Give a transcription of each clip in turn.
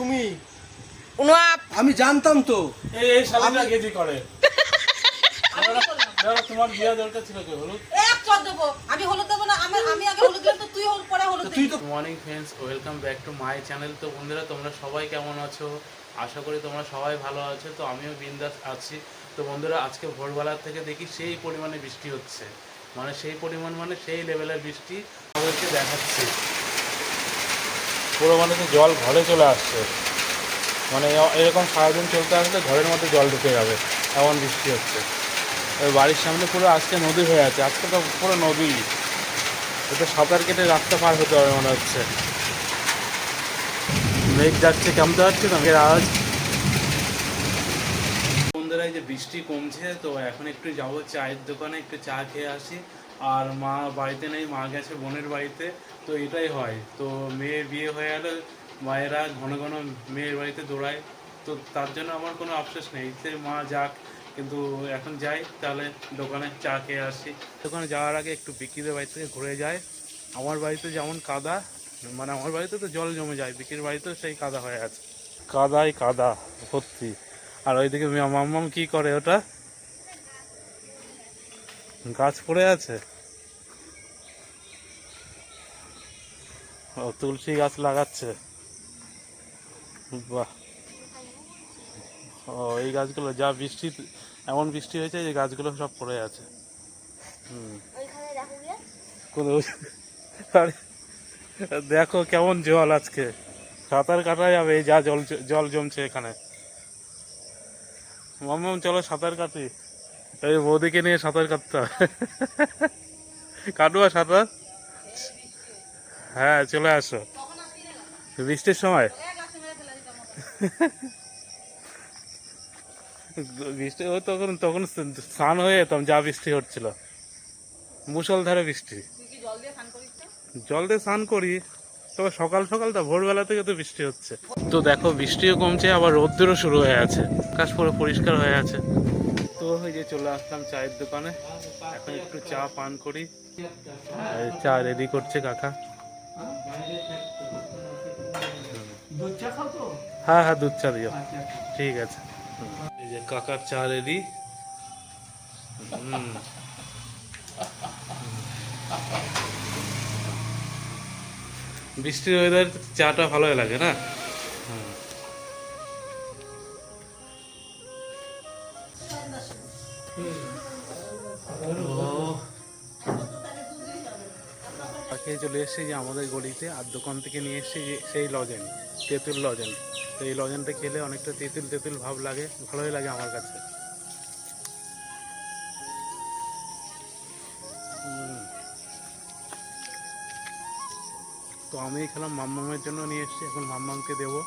তুমি? আমি জানতাম তো। এই এই গেজি করে। তোমার বিয়া দরকার ছিল কি হলুদ? এক চর দেবো। আমি হলুদ দেবো না আমি আমি আগে হলুদ দিলাম তো তুই হলুদ পরে হলুদ তুই তো morning friends welcome back to my channel তো বন্ধুরা তোমরা সবাই কেমন আছো? আশা করি তোমরা সবাই ভালো আছো। তো আমিও বিন্দাস আছি। তো বন্ধুরা আজকে ভোরবেলার থেকে দেখি সেই পরিমাণে বৃষ্টি হচ্ছে। মানে সেই পরিমাণ মানে সেই লেভেলের বৃষ্টি আমাদেরকে দেখাচ্ছে। পুরো মানে তো জল ঘরে চলে আসছে মানে এরকম সারাদিন চলতে আসলে ঘরের মধ্যে জল ঢুকে যাবে, এমন বৃষ্টি হচ্ছে। বাড়ির সামনে পুরো আজকে নদী হয়ে আছে, আজকে তো পুরো নদী। এটা সাঁতার কেটে রাস্তা পার হতে হবে মনে হচ্ছে। মেঘ যাচ্ছে, কেমন হচ্ছে না মেঘের আওয়াজ? বন্ধুরা, এই যে বৃষ্টি কমছে, তো এখন একটু যাব চায়ের দোকানে, একটু চা খেয়ে আসি। আর মা বাড়িতে নেই, মা গেছে বোনের বাড়িতে, তো এটাই হয়। তো মেয়ের বিয়ে হয়ে গেলে মায়েরা ঘন ঘন মেয়ের বাড়িতে দৌড়ায়। তো তার জন্য আমার কোনো আফসোস নেই। যে মা যাক, কিন্তু এখন যাই, তাহলে দোকানে চা খেয়ে আসি। দোকানে যাওয়ার আগে একটু বিক্রিদের বাড়ি থেকে ঘুরে যায় আমার বাড়িতে যেমন কাদা মানে আমার বাড়িতে তো জল জমে যায়, বিক্রির বাড়িতেও সেই কাদা হয়ে আছে। কাদাই কাদা ভর্তি আর ওইদিকে মাম্মাম কি করে ওটা? গাছ পড়ে আছে? ও তুলসী গাছ লাগাচ্ছে। বাহ। ও এই গাছগুলো যা বৃষ্টি এমন বৃষ্টি হয়েছে যে গাছগুলো সব পড়ে আছে। হুম। কোন দেখো কেমন জল আজকে। সাঁতার কাটা যাবে এই যা জল জল জমছে এখানে। মাম্মাম চলো সাঁতার কাটি। এই বৌদিকে নিয়ে সাঁতার কাটতে কাটুয়া সাঁতার। হ্যাঁ চলে আসো। বৃষ্টির সময়? বৃষ্টি ও তখন তখন স্নান হয়ে যেতাম, যা বৃষ্টি হচ্ছিল। মুসলধারে বৃষ্টি। জল দিয়ে স্নান করি। তবে সকাল সকাল তো ভোরবেলা থেকে তো বৃষ্টি হচ্ছে। তো দেখো, বৃষ্টিও কমছে, আবার রোদ্দুরও শুরু হয়ে আছে। আকাশ পুরো পরিষ্কার হয়ে আছে। তো ওই যে চলে আসলাম চায়ের দোকানে। এখন একটু চা পান করি। চা রেডি করছে কাকা। হ্যাঁ হ্যাঁ দুধ চা দিও। আচ্ছা ঠিক আছে। এই যে কাকার চা রেডি হুম। বৃষ্টির ওয়েদার চাটা ভালোই লাগে না? খেয়ে চলে এসেছি যে আমাদের গলিতে, আর দোকান থেকে নিয়ে এসেছি যে সেই লজেন, তেঁতুল লজেন। তো এই লজেনটা খেলে অনেকটা তেঁতুল তেঁতুল ভাব লাগে, ভালোই লাগে আমার কাছে। তো আমি খেলাম মাম্মামের জন্য নিয়ে এসেছি, এখন মাম্মামকে দেবো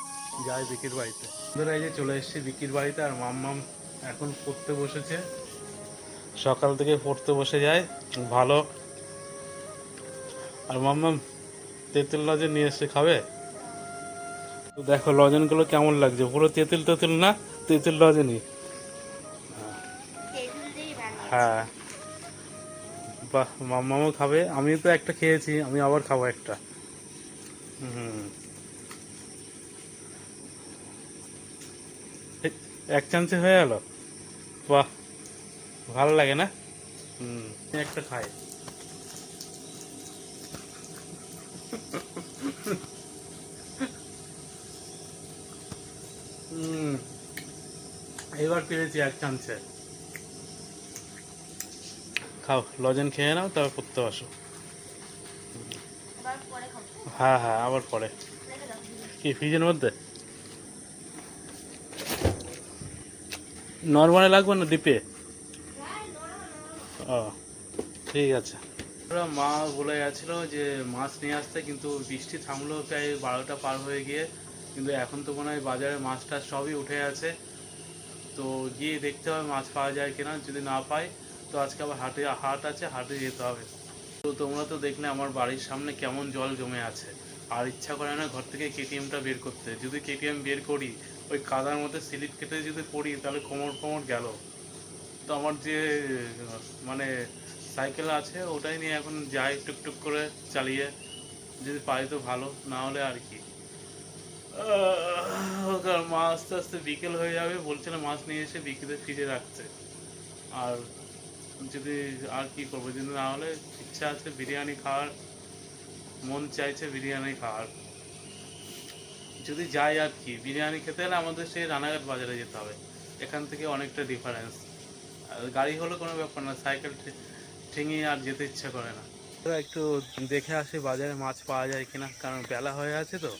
যাই বিকির বাড়িতে। বন্ধুরা, এই যে চলে এসেছি বিকির বাড়িতে, আর মাম্মাম এখন পড়তে বসেছে। সকাল থেকে পড়তে বসে যায়, ভালো আর মাম্মাম, তেঁতুল লজেন নিয়ে এসে খাবে? তো দেখো, লজেনগুলো কেমন লাগছে? পুরো তেঁতুল তেঁতুল না? তেঁতুল লজেনই হ্যাঁ। বাহ, মাম্মামও খাবে। আমি তো একটা খেয়েছি, আমি আবার খাব একটা। হুম। এক চামচে হয়ে গেল? বাহ, ভালো লাগে না? হুম একটা খাই হুম এবার পেরেছি এক চামচে খাও লজেন খেয়ে নাও তারপর বসো। হ্যাঁ হ্যাঁ আবার পরে। কি ফ্রিজের মধ্যে? নর্মালে লাগবে না ডিপে? ও ঠিক আছে। ওরা মা বলে গেছিল যে মাছ নিয়ে আসতে, কিন্তু বৃষ্টি থামলো প্রায় বারোটা পার হয়ে গিয়ে। কিন্তু এখন তো মনে হয় বাজারে মাছ টাছ সবই উঠে আছে। তো গিয়ে দেখতে হবে মাছ পাওয়া যায় কিনা, যদি না পাই, তো আজকে আবার হাটে, হাট আছে, হাটে যেতে হবে। তো তোমরা তো দেখলে আমার বাড়ির সামনে কেমন জল জমে আছে। আর ইচ্ছা করে না ঘর থেকে কেটিএমটা বের করতে। যদি কেটিএম বের করি, ওই কাদার মধ্যে স্লিপ কেটে যদি পড়ি, তাহলে কোমর কোমর গেল। তো আমার যে মানে সাইকেল আছে, ওটাই নিয়ে এখন যাই টুকটুক করে চালিয়ে, যদি পাই তো ভালো, না হলে আর কি। মা আস্তে আস্তে বিকেল হয়ে যাবে বলছিল মাছ নিয়ে এসে বিকেলে ফিরে রাখছে আর যদি আর কি করব, যদি না হলে ইচ্ছা আছে বিরিয়ানি খাওয়ার, মন চাইছে বিরিয়ানি খাওয়ার। যদি যাই আর কি, বিরিয়ানি খেতে হলে আমাদের সেই রানাঘাট বাজারে যেতে হবে। এখান থেকে অনেকটা ডিফারেন্স গাড়ি হলে কোনো ব্যাপার না, সাইকেল ঠেঙে আর যেতে ইচ্ছা করে না। একটু দেখে আসি বাজারে মাছ পাওয়া যায় কিনা কারণ বেলা হয়ে আছে তো।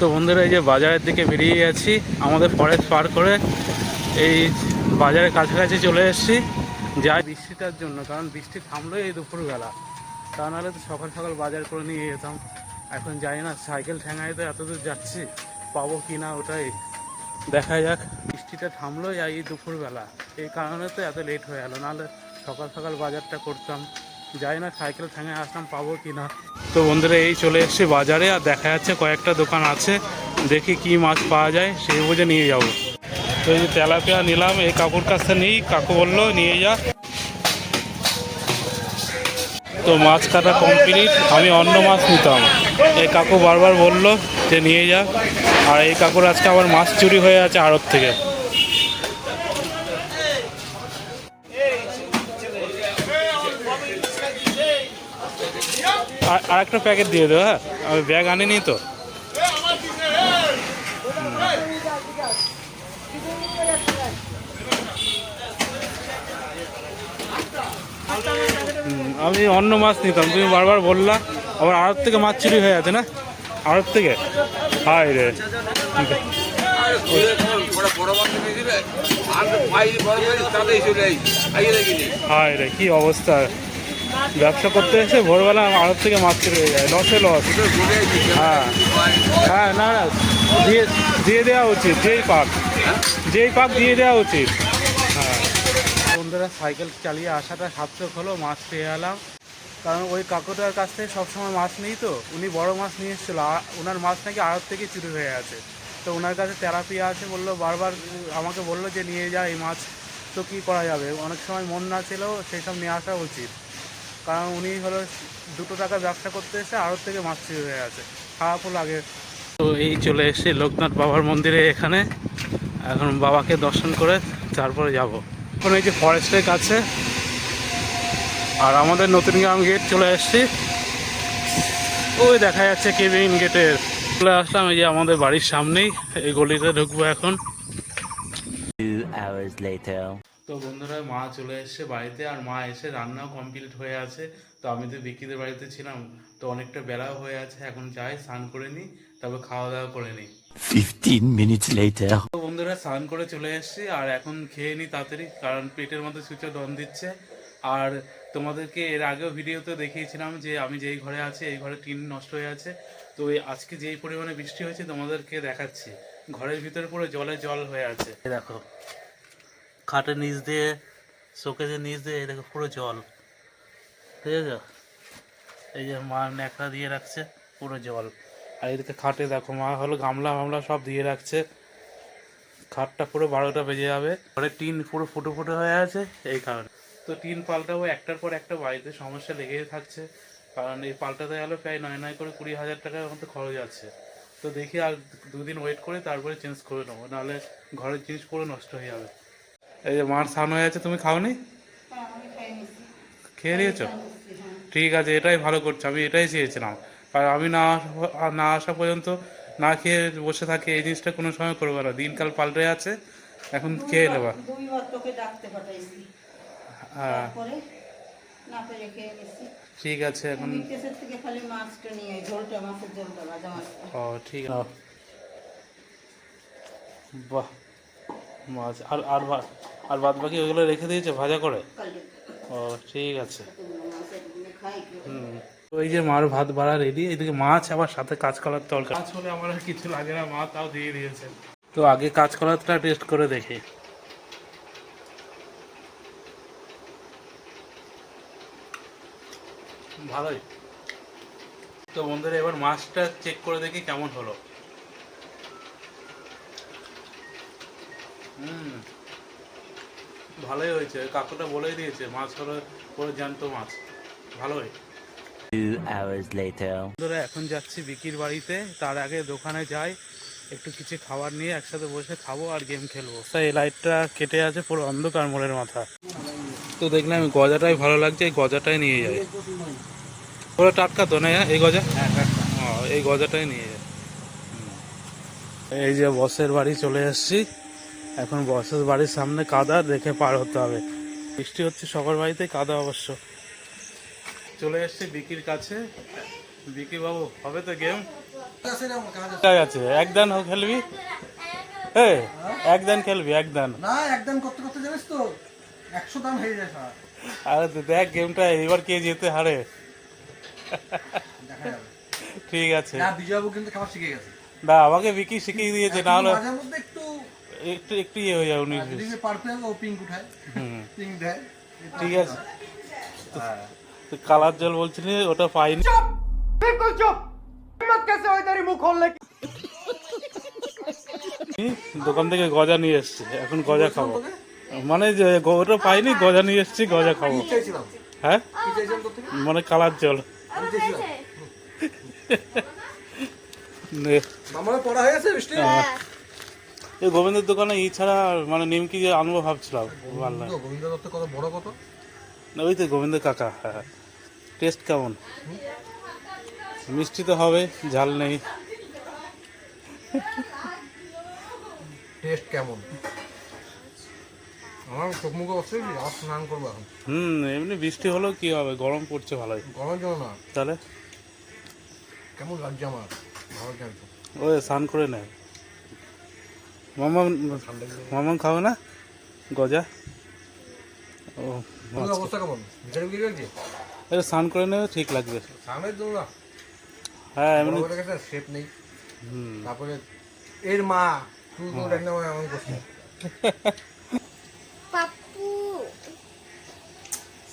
তো বন্ধুরা এই যে বাজারের দিকে বেরিয়ে যাচ্ছি আমাদের ফরেস্ট পার করে এই বাজারের কাছাকাছি চলে এসেছি। যাই বৃষ্টিটার জন্য কারণ বৃষ্টি থামলো এই দুপুরবেলা। তা নাহলে তো সকাল সকাল বাজার করে নিয়ে যেতাম। এখন যাই না সাইকেল ঠেঙায় তো এত দূর যাচ্ছি পাবো কি না ওটাই দেখা যাক। বৃষ্টিটা থামলো এই দুপুরবেলা এই কারণে তো এত লেট হয়ে গেলো নাহলে সকাল সকাল বাজারটা করতাম। যাই না, সাইকেল ঠেঙে আসলাম, পাবো কি না? তো বন্ধুরা, এই চলে এসেছি বাজারে, আর দেখা যাচ্ছে কয়েকটা দোকান আছে। দেখি কি মাছ পাওয়া যায়, সেই বুঝে নিয়ে যাব। তো এই তেলাপিয়া নিলাম, এই কাকুর কাছে নিই, কাকু বলল, নিয়ে যা। তো মাছ কাটা কমপ্লিট আমি অন্য মাছ নিতাম। এই কাকু বারবার বলল যে, নিয়ে যা। আর এই কাকুর আজকে আবার মাছ চুরি হয়ে আছে আড়ত থেকে। আর- একটা প্যাকেট দিয়ে দেবো হ্যাঁ? আমি ব্যাগ আনিনি তো। আমি অন্য মাছ নিতাম, তুমি বারবার বললা, আবার আড়ত থেকে মাছ চুরি হয়ে আছে না? আড়ত থেকে? হাই রে। হাই রে, কি অবস্থা? ব্যবসা করতে এসে ভোরবেলা আড়ত থেকে মাছ হয়ে যায়। লসে লস হ্যাঁ। হ্যাঁ না না, দিয়ে দিয়ে দেওয়া উচিত, যেই পাক। যেই পাক দিয়ে দেওয়া উচিত। হ্যাঁ। বন্ধুরা, সাইকেল চালিয়ে আসাটা সার্থক হলো, মাছ পেয়ে এলাম। কারণ ওই কাকুটার কাছ থেকে সবসময় মাছ নেই তো, উনি বড় মাছ নিয়ে এসেছিল। ওনার মাছ নাকি আড়ত থেকে চুরি হয়ে আছে। তো ওনার কাছে তেরাপিয়া আছে বলল, বারবার আমাকে বলল যে, নিয়ে যা এই মাছ, তো কী করা যাবে? অনেক সময় মন না ছিল সেই সব নিয়ে আসা উচিত। কারণ উনি হলো দুটো টাকা ব্যবসা করতে এসে আড়ত থেকে মাছ চুরি হয়ে আছে। খারাপও লাগে তো এই চলে এসে লোকনাথ বাবার মন্দিরে এখানে। এখন বাবাকে দর্শন করে তারপরে যাব। এখন এই যে ফরেস্টের কাছে। আর আমাদের নতুন গ্রাম গেট চলে এসেছি। ওই দেখা যাচ্ছে কেবিন গেটের চলে আসলাম এই যে আমাদের বাড়ির সামনেই। এই গলিতে ঢুকবো এখন। Two hours later. তো বন্ধুরা মা চলে এসেছে বাড়িতে আর মা এসে রান্নাও কমপ্লিট হয়ে আছে। তো আমি তো বিকিদের বাড়িতে ছিলাম তো অনেকটা বেলাও হয়ে আছে। এখন যাই স্নান করে নিই তারপর খাওয়া দাওয়া করে নিই। Fifteen minutes later. তো বন্ধুরা স্নান করে চলে এসেছি আর এখন খেয়ে নিই তাড়াতাড়ি কারণ পেটের মধ্যে সূচে দম দিচ্ছে। আর তোমাদেরকে এর আগেও ভিডিওতে দেখিয়েছিলাম যে আমি যেই ঘরে আছি এই ঘরে টিন নষ্ট হয়ে আছে। তো আজকে যেই পরিমাণে বৃষ্টি হয়েছে তোমাদেরকে দেখাচ্ছি। ঘরের ভিতরে পুরো জলে জল হয়ে আছে। দেখো খাটের নিচ দিয়ে, শোকেজের নিচ দিয়ে দেখো পুরো জল। ঠিক আছে? এই যে মা ন্যাকড়া দিয়ে রাখছে, পুরো জল। আর এদিকে খাটে দেখো, মা হলো গামলা ফামলা সব দিয়ে রাখছে। খাটটা পুরো বারোটা বেজে যাবে। ঘরে টিন পুরো ফুটো ফুটো হয়ে আছে, এই কারণে। তো টিন পাল্টাবো একটার পর একটা, বাড়িতে সমস্যা লেগেই থাকছে। কারণ এই পাল্টাতে গেলে প্রায় নয় নয় করে কুড়ি হাজার টাকার মতো খরচ আছে। তো দেখি আর দুদিন ওয়েট করে তারপরে চেঞ্জ করে নেব। নাহলে ঘরের জিনিস পুরো নষ্ট হয়ে যাবে। এই যে মার স্নান হয়ে আছে তুমি খাওনি? খেয়ে নিয়েছো? ঠিক আছে এটাই ভালো করছ আমি এটাই চেয়েছিলাম। আর আমি না না আসা পর্যন্ত না খেয়ে বসে থাকি এই জিনিসটা কোনো সময় করব না। দিনকাল পাল্টে আছে এখন খেয়ে নেবা। হ্যাঁ। ঠিক আছে এখন ও ঠিক আছে। বাহ মাছ। আর আর আর বাদ বাকি ওইগুলো রেখে দিয়েছে ভাজা করে? ও ঠিক আছে। হুম। ওই যে মার ভাত বাড়া রেডি এদিকে মাছ আবার সাথে কাঁচকলার তরকারি। মাছ হলে আমার কিছু লাগে না মা তাও দিয়ে দিয়েছে। তো আগে কাঁচকলাটা টেস্ট করে দেখি। ভালোই। তো বন্ধুরা এবার মাছটা চেক করে দেখি কেমন হলো। হুম। ভালোই হয়েছে। কাকুটা বলেই দিয়েছে মাছ হলো পুরো জ্যান্ত মাছ। ভালোই. বন্ধুরা এখন যাচ্ছি বিকির বাড়িতে। তার আগে দোকানে যাই একটু কিছু খাবার নিয়ে একসাথে বসে খাব আর গেম খেলব। তাই এই লাইটটা কেটে আছে পুরো অন্ধকার মোড়ের মাথা। তো দেখলাম গজাটাই ভালো লাগছে এই গজাটাই নিয়ে যাই। পুরো টাটকা তো না এই গজা? ও, এই গজাটাই নিয়ে যায় এই যে বসের বাড়ি চলে এসেছি। এখন বসের বাড়ির সামনে কাদা দেখে পার হতে হবে। বৃষ্টি হচ্ছে সবার বাড়িতে কাদা অবশ্য। চলে এসেছি বিকির কাছে। বিকি বাবু হবে তো গেম? ঠিক আছে। একদান হোক খেলবি? এ একদান খেলবি একদান। না একদম করতে করতে জানিস তো একশো দাম হয়ে যায় আরে তো দেখ গেমটা এবার কে যেতে হারে। ঠিক আছে। না বিজয়বাবু কিন্তু খাবার শিখে গেছে। না আমাকে বিকি শিখিয়ে দিয়েছে না হলে মাঝে মধ্যে একটু একটু একটু ইয়ে হয়ে যায় উনি ও পিঙ্ক উঠায়। পিঙ্ক দেয়। ঠিক আছে। তো হ্যাঁ। কালার জল বলছিলি ওটা পাইনি চুপ! বিলকুল চুপ! মত কেসে তারি মুখ দোকান থেকে গজা নিয়ে এসছি। এখন গজা খাব। মানে যে ওটা পাইনি গজা নিয়ে এসছি গজা খাব। হ্যাঁ? মানে কালার জল। মামার পড়া হয়ে গেছে এই গোবিন্দের দোকানে ই ছাড়া মানে নিমকি যে আনব ভাবছিলাম লাগে। গোবিন্দ দত্ত কত বড় কত না ওই তো গোবিন্দ কাকা হ্যাঁ টেস্ট কেমন? মিষ্টি তো হবে ঝাল নেই। টেস্ট কেমন? আমার চোখ মুখে অবশ্যই আর স্নান করব এখন। হুম এমনি বৃষ্টি হলেও কি হবে গরম পড়ছে ভালোই। গরমের জন্য না। তাহলে? কেমন লাগছে আমার? ভালো ওই স্নান করে নেয় মামাম মামাম খাবে না গজা। ও লাগছে এটা স্নান করে নেবে ঠিক লাগবে। হ্যাঁ এমনি শেপ নেই। তারপরে এর মা তুই কোনো দেখ না আমার এমন করছে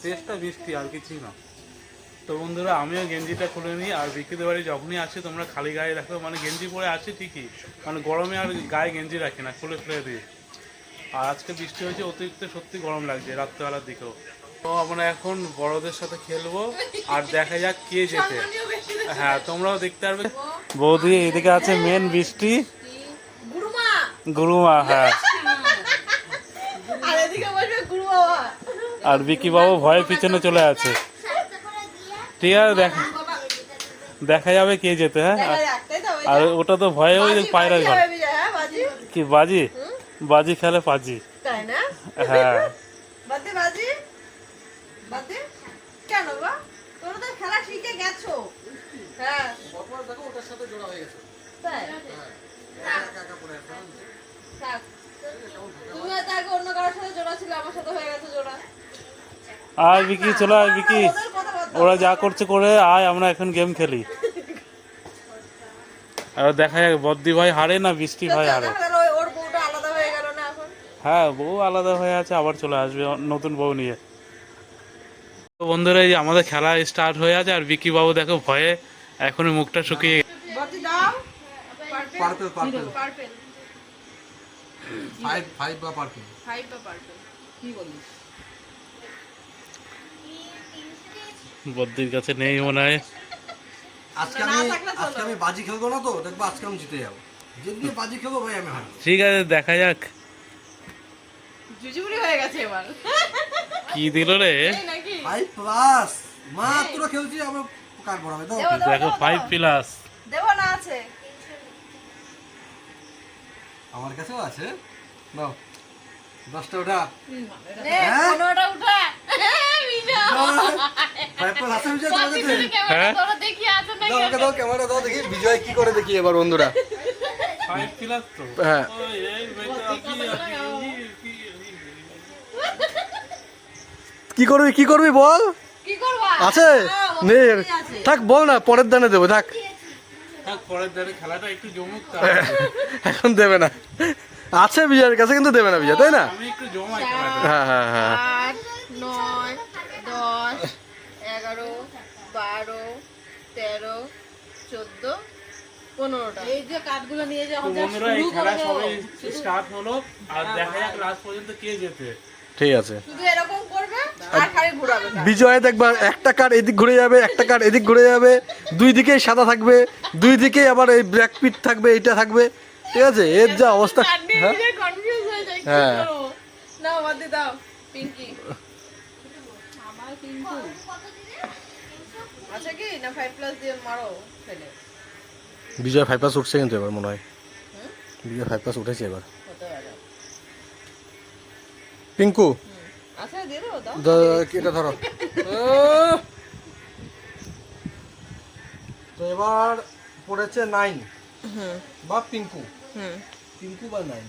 টেস্টটা বৃষ্টি আর কিছুই না। তো বন্ধুরা আমিও গেঞ্জিটা খুলে নিই আর বিক্রিতে বাড়ি যখনই আসি তোমরা খালি গায়ে রাখো মানে গেঞ্জি পরে আসি ঠিকই মানে গরমে আর গায়ে গেঞ্জি রাখি না খুলে খুলে দিই। আর আজকে বৃষ্টি হয়েছে অতিরিক্ত সত্যি গরম লাগছে রাত্রেবেলার দিকেও। তো আমরা এখন বড়দের সাথে খেলব আর দেখা যাক কে যেতে হ্যাঁ তোমরাও দেখতে পারবে। বৌদি এদিকে আছে মেন বৃষ্টি। গুরুমা। হ্যাঁ। আর বিকি বাবু ভয়ের পিছনে চলে আছে। ঠিক আছে দেখা দেখা যাবে কে যেতে হ্যাঁ? আর ওটা তো ভয়ে ওই পায়রা ঘর। হ্যাঁ, বাজি? কি বাজি? বাজি খেলে পাজি। হ্যাঁ। বাদে বাজি? বাদে? কেন গো? তোমরা তো খেলা শিখে গেছো। হ্যাঁ, হয়ে। আয় বিকি চলে আয় বিকি। ওরা যা করছে করে আয় আমরা এখন গেম খেলি আর দেখা যাক বদ্দি ভাই হারে না বৃষ্টি ভাই হারে হয়ে গেল না এখন? হ্যাঁ বউ আলাদা হয়ে আছে আবার চলে আসবে নতুন বউ নিয়ে তো বন্ধুরা এই যে আমাদের খেলা স্টার্ট হয়ে আছে আর বিকি বাবু দেখো ভয়ে এখনই মুখটা শুকিয়ে বাজি দাও। Purple purple purple. Five five বা পার্পেল ফাইভ বা পার্পেল? কি বলিস? বদ্দির কাছে নেই মনে হয়। আজকে আমি আজকে আমি বাজি খেলব না তো? দেখব আজকে আমি জিতে যাব। যেদিন বাজি খেলব ভাই আমি হারবো। ঠিক আছে দেখা যাক। জুজুবুড়ি হয়ে গেছে এবার। কি দিল রে? এই ফাইভ প্লাস মাত্র খেলছি আমার কার পড়াবে তো দেবো, দেবো, দেখো ফাইভ প্লাস দেবো না আছে। আমার কাছেও আছে। নাও দশটা হ্যাঁ? বিজয়। হ্যাঁ? বিজয় কি করে দেখি এবার বন্ধুরা। হ্যাঁ কি, কি, কি, কি করবি কি করবি বল? আছে? নে থাক বল না পরের দানে দেবো থাক। থাক, পরের দাঁড়ে খেলাটা একটু জমুক এখন দেবে না। আছে বিজয়ের কাছে কিন্তু দেবে না বিজয় তাই না? আমি একটু জমাই খেলাটা হ্যাঁ হ্যাঁ হ্যাঁ আট নয় দশ এগারো বারো তেরো চোদ্দ পনেরোটা। এই যে কাঠগুলো নিয়ে যে বন্ধুরা এই খেলা সবাই স্টার্ট হলো আর দেখা যাক লাস্ট পর্যন্ত কে যেতে ঠিক আছে। শুধু এরকম করবে আর খালি ঘুরাবে। বিজয় দেখবা একটা কার্ড এদিক ঘুরে যাবে একটা কার্ড এদিক ঘুরে যাবে দুই দিকেই সাদা থাকবে দুই দিকেই আবার এই ব্ল্যাক পিট থাকবে এইটা থাকবে। ঠিক আছে এর যা অবস্থা হ্যাঁ? কনফিউজ হয়ে আচ্ছা কি না ফাইভ প্লাস দিয়ে মারো ফেলে বিজয় ফাইভ পাস উঠছে কিন্তু এবার মনে হয়। বিজয় ফাইভ পাস উঠেছে এবার। পিঙ্কু। আচ্ছা এটা ধরো। তো এবার পড়েছে নাইন বা পিঙ্কু। হুম। পিঙ্কু বা নাইন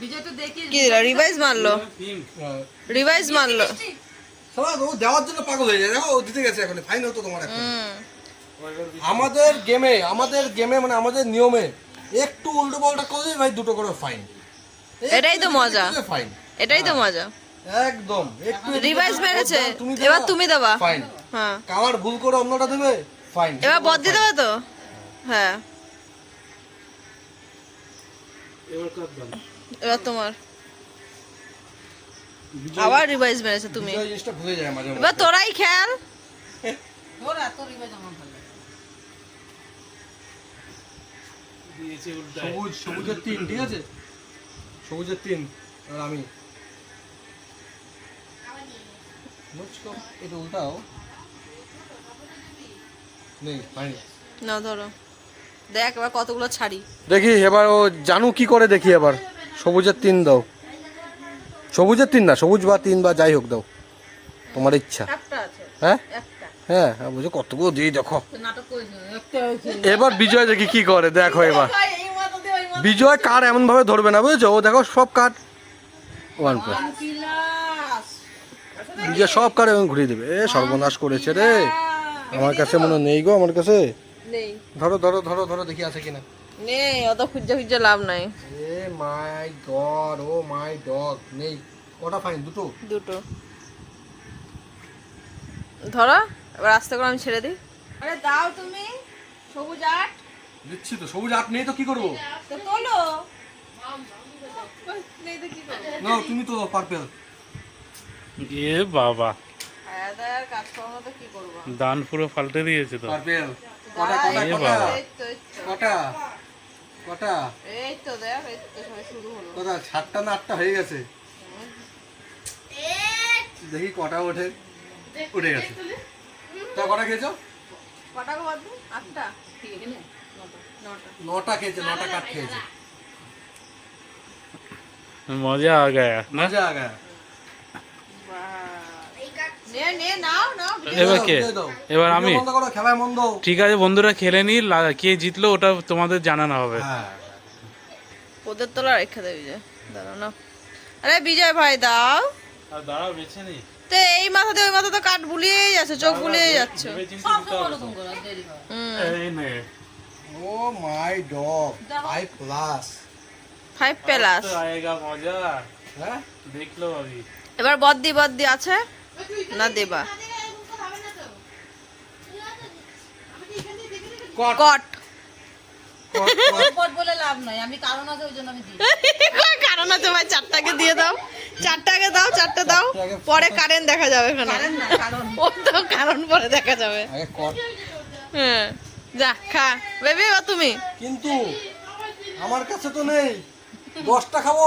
বিজয় তো দেখি কি রিভাইজ মারলো? রিভাইজ মারলো। সবাই ও দেওয়ার জন্য পাগল হয়ে যায়। দেখো ও দিতে গেছে এখন ফাইন হতো তোমার এখন। আমাদের গেমে আমাদের গেমে মানে আমাদের নিয়মে একটু উল্টো পাল্টা করলে ভাই দুটো করে ফাইন এটাই তো মজা। ফাইন এটাই তো মজা। একদম। একটু রিভাইজ মেরেছে। এবার তুমি দেবা। ফাইন হ্যাঁ। কালার ভুল করে অন্যটা দেবে? ফাইন এবার বদ দিয়ে দেবে তো? হ্যাঁ। এবার কার দাম এবার তোমার। আবার রিভাইজ মেরেছে তুমি। জিনিসটা ভুলে যায় মাঝে এবার তোরাই খেয়াল। দিয়েছে উল্টায় সবুজ সবুজের তিন ঠিক আছে? সবুজের তিন আর আমি। মুচকো, এটা উল্টাও। নেই হয়নি না ধরো। দেখ এবার কতগুলো ছাড়ি। দেখি এবার ও জানু কি করে দেখি এবার। সবুজের তিন দাও। সবুজের তিন না সবুজ বা তিন বা যাই হোক দাও। তোমার ইচ্ছা। হ্যাঁ? হ্যাঁ হ্যাঁ বুঝো কতগুলো দিয়ে দেখো। এবার বিজয় দেখি কি করে দেখো এবার। বিজয় কার এমন ভাবে ধরবে না বুঝেছ? ও দেখো সব কার্ড ওয়ান প্লাস বিজয় সব এমন ঘুরিয়ে দেবে। এ সর্বনাশ করেছে রে। আমার কাছে মনে নেই গো আমার কাছে। নেই। ধরো ধরো ধরো ধরো দেখি আছে কিনা। নেই অত খুঁজে খুঁজে লাভ নাই। এ মাই গড ও মাই ডগ নেই। কটা ফাইন দুটো? দুটো। ধরো এবার আস্তে করে আমি ছেড়ে দিই। আরে দাও তুমি সবুজ আট। দিচ্ছি তো সবুজ আট নেই তো কি করব? তো তোলো। নেই তো কি করব? না তুমি তো পার্পেল। এ বাবা। দান পুরো পাল্টে দিয়েছে তো। পার্পেল কটা কটা। এই তো কটা? কটা? এই তো দেখ এই তো শুরু হলো। কটা সাতটা না আটটা হয়ে গেছে? দেখি কটা ওঠে। উঠে গেছে। তা কটা খেয়েছো? কটা গো বাদ? আটটা? নটা নটা খেয়েছে নটা কাঠ খেয়েছে। মজা আ গায়া মজা আ গায়া। এবার কে? এবার আমি? ঠিক আছে বন্ধুরা খেলে নি কে জিতলো ওটা তোমাদের জানানো হবে। হ্যাঁ। ওদের তোলা রেখে দে বিজয় দাঁড়াও না আরে বিজয় ভাই দাও। দাঁড়াও বেছে নি। তো এই মাথা দিয়ে ওই মাথা তো কাঠ বুলিয়েই যাচ্ছে চোখ বুলিয়েই যাচ্ছে। হুম। এই নে। ও my dog five plus five plus আয়েগা মজা। হ্যাঁ? দেখল আমি এবার বদ্দি বদ্দি আছে? না দেবা। কট। কট। কট কট। বলে লাভ নাই। আমি কারণ আছে ওই জন্য আমি দিই। কারণ আছে ভাই? চারটাকে দিয়ে দাও। চারটাকে দাও চারটে দাও। পরে কারেন্ট দেখা যাবে এখানে। কারণ পরে দেখা যাবে। হ্যাঁ যা খা। বেবি বা তুমি? কিন্তু আমার কাছে তো নেই। দশটা খাব।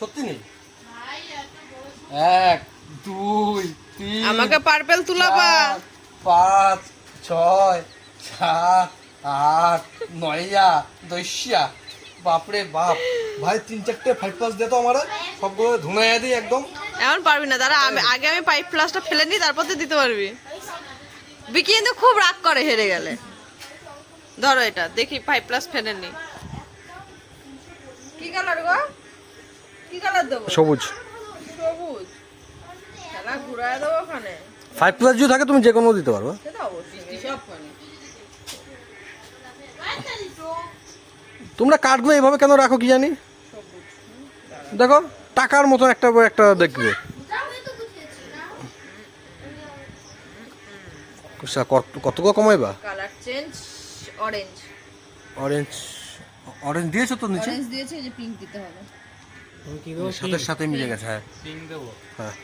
সত্যি নেই? এক দুই তিন আমাকে পার্পেল তুলাবা পাঁচ ছয় সাত আট নয়য়া দশয়া বাপরে বাপ। ভাই তিন চারটে ফাইভ প্লাস দে তো আমার। সবগুলো ধুনাইয়া দিই একদম। এমন পারবি না দাঁড়া আমি আগে আমি পাইপ প্লাসটা ফেলে নিই তারপর তো দিতে পারবি। বিকি কিন্তু খুব রাগ করে হেরে গেলে। ধরো এটা দেখি পাইপ প্লাস ফেলে নি কি কালার গো? কি কালার দেবো? সবুজ। সবুজ। খেলা ঘুরায় দেবো ওখানে। ফাইভ প্লাস যদি থাকে তুমি যে কোনো দিতে পারো সেটা অবশ্যই। সব তোমরা কার্ডগুলো এভাবে কেন রাখো কি জানি? দেখো টাকার মতো একটা একটা দেখবে। কত কমাইবা? Colour change orange orange orange দিয়েছ তো নিচে? অরেঞ্জ দিয়েছে যে পিঙ্ক দিতে হবে। সাথে সাথে মিলে গেছে হ্যাঁ। পিং দেবো। হ্যাঁ।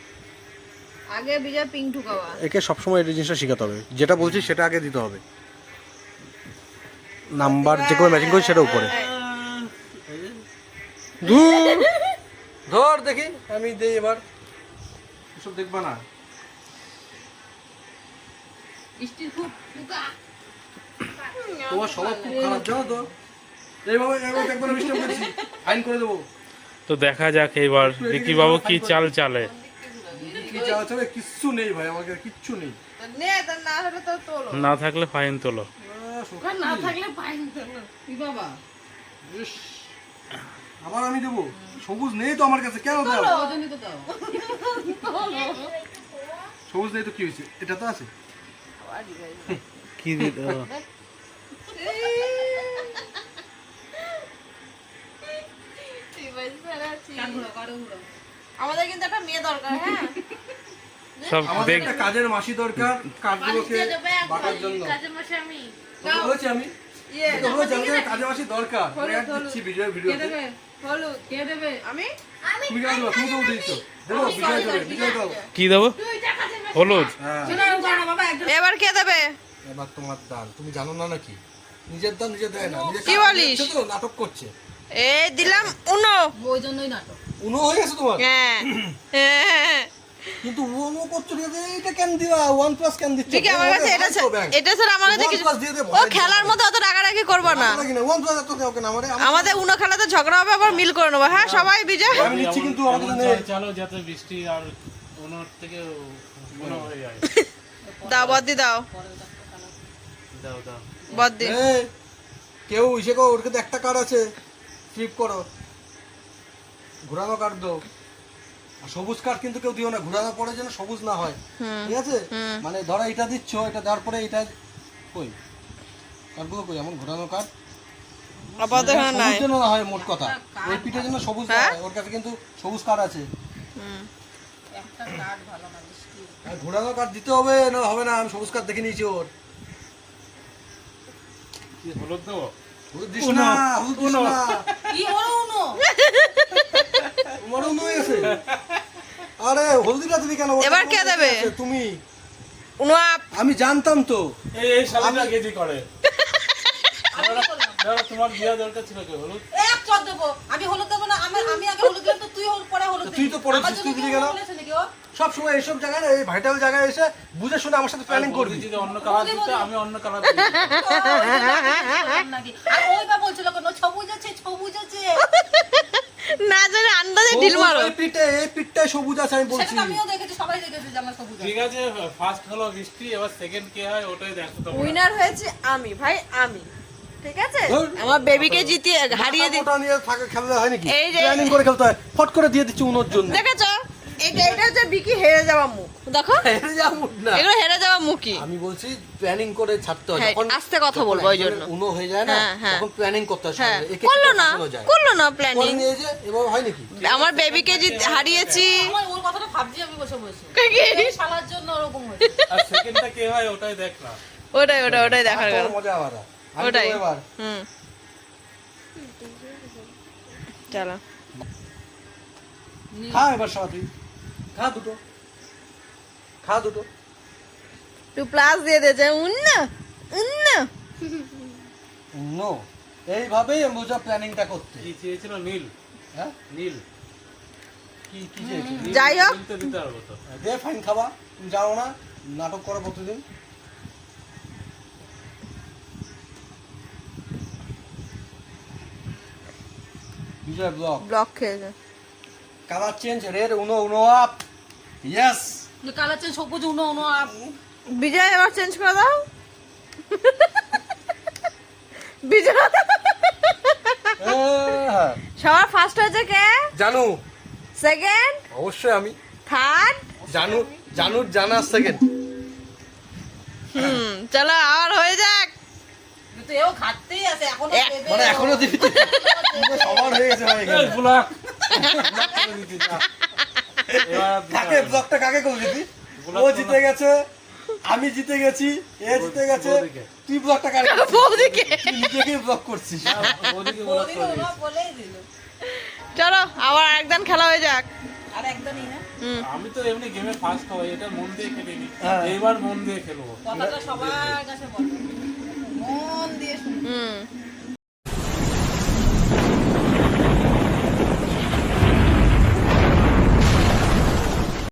আগে বিজয় পিং ঢুকাওয়া। একে সবসময় এই জিনিসটা শেখাতে হবে। যেটা বলছি সেটা আগে দিতে হবে। নাম্বার যে কোনো ম্যাচিং করছি সেটা উপরে। ধুর! ধর দেখি আমি দেই এবার। এসব দেখবা না। তোমার স্বভাব খুব খারাপ জানো তো? এইভাবে এইভাবে না মিস্টেক করছি। ফাইন করে দেবো। তো দেখা যাক এবার বিকি বাবু কি চাল চালে। কিচ্ছু নেই ভাই আমাকে কিচ্ছু নেই। না হলে তো তোলো। না থাকলে ফাইন তোলো। না বাবা? আবার আমি দেবো? সবুজ নেই তো আমার কাছে কেন দাও? সবুজ নেই তো কি হয়েছে? এটা তো আছে। কি দিতে কান ঘুরাও কারও ঘুরাও আমাদের কিন্তু একটা মেয়ে দরকার হ্যাঁ? সব আমাদের দেখ একটা কাজের মাসি দরকার কাজগুলোকে বাটার জন্য। আমি। ইয়ে বলেছি কাজের মাসি দরকার। দিচ্ছি বিজয় কে ভিডিওতে দেবে হলুদ কে দেবে। আমি? কি দেবো? হলুদ। একজন এবার কে দেবে। এবার তোমার দান তুমি জানো না নাকি? নিজের দান নিজে দেয় না। কি বলিস? তো, নাটক করছে। এ দিলাম উনো। ওই জন্যই নাটক উনো হয়ে গেছে তোমার? হ্যাঁ। কিন্তু উনো করছ এটা কেন দিবা? ওয়ান প্লাস কেন দিচ্ছ? ঠিক আমার কাছে এটা এটা ছাড়া আমার কাছে কিছু ও খেলার মধ্যে অত রাগারাগি করব না। ওয়ান প্লাস এত কেউ কেন আমারে আমাদের উনো খেলাতে ঝগড়া হবে আবার মিল করে নেব। হ্যাঁ সবাই বিজয়। আমি নিচ্ছি কিন্তু আমাদের নেই। চালো যাতে বৃষ্টি আর ওনার থেকে মনে হয়ে যায়। দাও বদ্দি দাও। দাও দাও। বদ্দি। কেউ ইসে করো ওর কাছে একটা কার্ড আছে। ফ্লিপ করো। ঘোরানো দাও আর সবুজ কার্ড কিন্তু কেউ দিও না। ঘোরানোর পরে যেন সবুজ না হয়। ঠিক আছে? মানে ধরো এটা দিচ্ছ এটা দেওয়ার পরে এটা কই? কার্ডগুলো কই? এমন ঘোরানো কার্ড আপাতত নাই। যেন না হয় মোট কথা। ওই পিঠে যেন সবুজ না হয়? ওর কাছে কিন্তু সবুজ কার্ড আছে। একটা কার্ড ভালো না আর ঘোরানো কার্ড দিতে হবে না হবে না আমি সবুজ দেখে নিয়েছি ওর। কি হলুদ দেবো হলুদ দিস না হলুদ দিস না কি হলো উনো। তোমারও উনো আরে হলদিটা তুমি কেন এবার কে দেবে? তুমি। উনো আমি জানতাম তো। এই এই শালাটা গেজি করে। তোমার বিয়া দরকার ছিল কি হলুদ? এক চট দেবো। আমি হলুদ দেবো না আমি আমি আগে হলুদ দিলাম তো তুই হলুদ পরে হলুদ তুই তো পরে তুই সব সময় এইসব জায়গায় এই ভাইটাল জায়গায় এসে বুঝে শুনে আমার সাথে প্ল্যানিং করবি। যদি অন্য কালার দিতে আমি অন্য কালার দিই আর ওই বা বলছিল কেন সবুজ আছে সবুজ আছে। না জানে আন্দাজে ঢিল মারো। এই পিঠে এই পিঠটাই সবুজ আছে আমি বলছি। সেটা আমিও দেখেছি সবাই দেখেছে যে আমার সবুজ আছে ঠিক আছে। ফার্স্ট হলো বৃষ্টি এবার সেকেন্ড কে হয় ওটাই দেখো তোমরা। উইনার হয়েছে আমি ভাই আমি। ঠিক আছে? আমার বেবিকে জিতিয়ে হারিয়ে দি ওটা নিয়ে থাকে খেললে হয় নাকি? এই যে- প্ল্যানিং করে খেলতে হয়। ফট করে দিয়ে দিচ্ছি উনোর জন্য। দেখেছ? এটা এটা হচ্ছে বিকি হেরে যাওয়া মুখ। দেখো। হেরে যা মুড না। এগুলো হেরে যাওয়া মুখই। আমি বলছি প্ল্যানিং করে ছাড়তে হয়। হ্যাঁ, যখন আস্তে কথা বলব ওই জন্য। উনো হয়ে যায় না হ্যাঁ, হ্যাঁ। তখন প্ল্যানিং করতে হয় হ্যাঁ। সবাই। একে করল না করল না প্ল্যানিং নিয়ে যে এভাবে হয় নাকি? আমার বেবিকে জিত হারিয়েছি। আমার ওর কথাটা ভাবছি আমি বসে বসে। কি? শালার জন্য ওরকম হয়েছে। আর সেকেন্ডটা কে হয় ওটাই দেখ না। ওটাই ওটাই ওটাই দেখার গেল। মজা আবার। ওটাই। হুম। চলো। খা এবার সবাই খা দুটো। খা দুটো। টু প্লাস দিয়ে দিয়েছে উন্ন উন্ন। নো এইভাবেই প্ল্যানিংটা করতে। কি চেয়েছিল? নীল। হ্যাঁ? নীল। কি কি চেয়েছো নীল- যাই হোক। তো দিতে পারব তো। দে ফাইন খাবা। তুমি জানো না। নাটক করো প্রতিদিন। বিজয় ব্লক ব্লক খেয়েছে colour change red Uno Uno up. Yes colour change সবুজ উনো উনো আর বিজয় এবার চেঞ্জ করে দাও। বিজয়। হ্যাঁ। সবার ফার্স্ট হয়েছে কে? জানু। সেকেন্ড অবশ্যই আমি। থার্ড জানু জানুর জানার সেকেন্ড হুম চলো আর হয়ে যাক। এও খাটতেই আছে এখনও মানে এখনও দিবি সবার হয়ে গেছে ভাই ব্লক কাকে ব্লকটা কাকে করে দিবি ও জিতে গেছে আমি জিতে গেছি এ জিতে গেছে তুই ব্লকটা কাকে বৌদিকে? তুই নিজেকেই ব্লক করছিস। চলো আবার একদিন খেলা হয়ে যাক। আর একদমই হুম। আমি তো এমনি গেমে ফার্স্ট হই এটা মন দিয়ে খেলিনি। হ্যাঁ। এইবার মন দিয়ে খেলব। কথাটা সবার কাছে বল। মন দিয়ে হুম।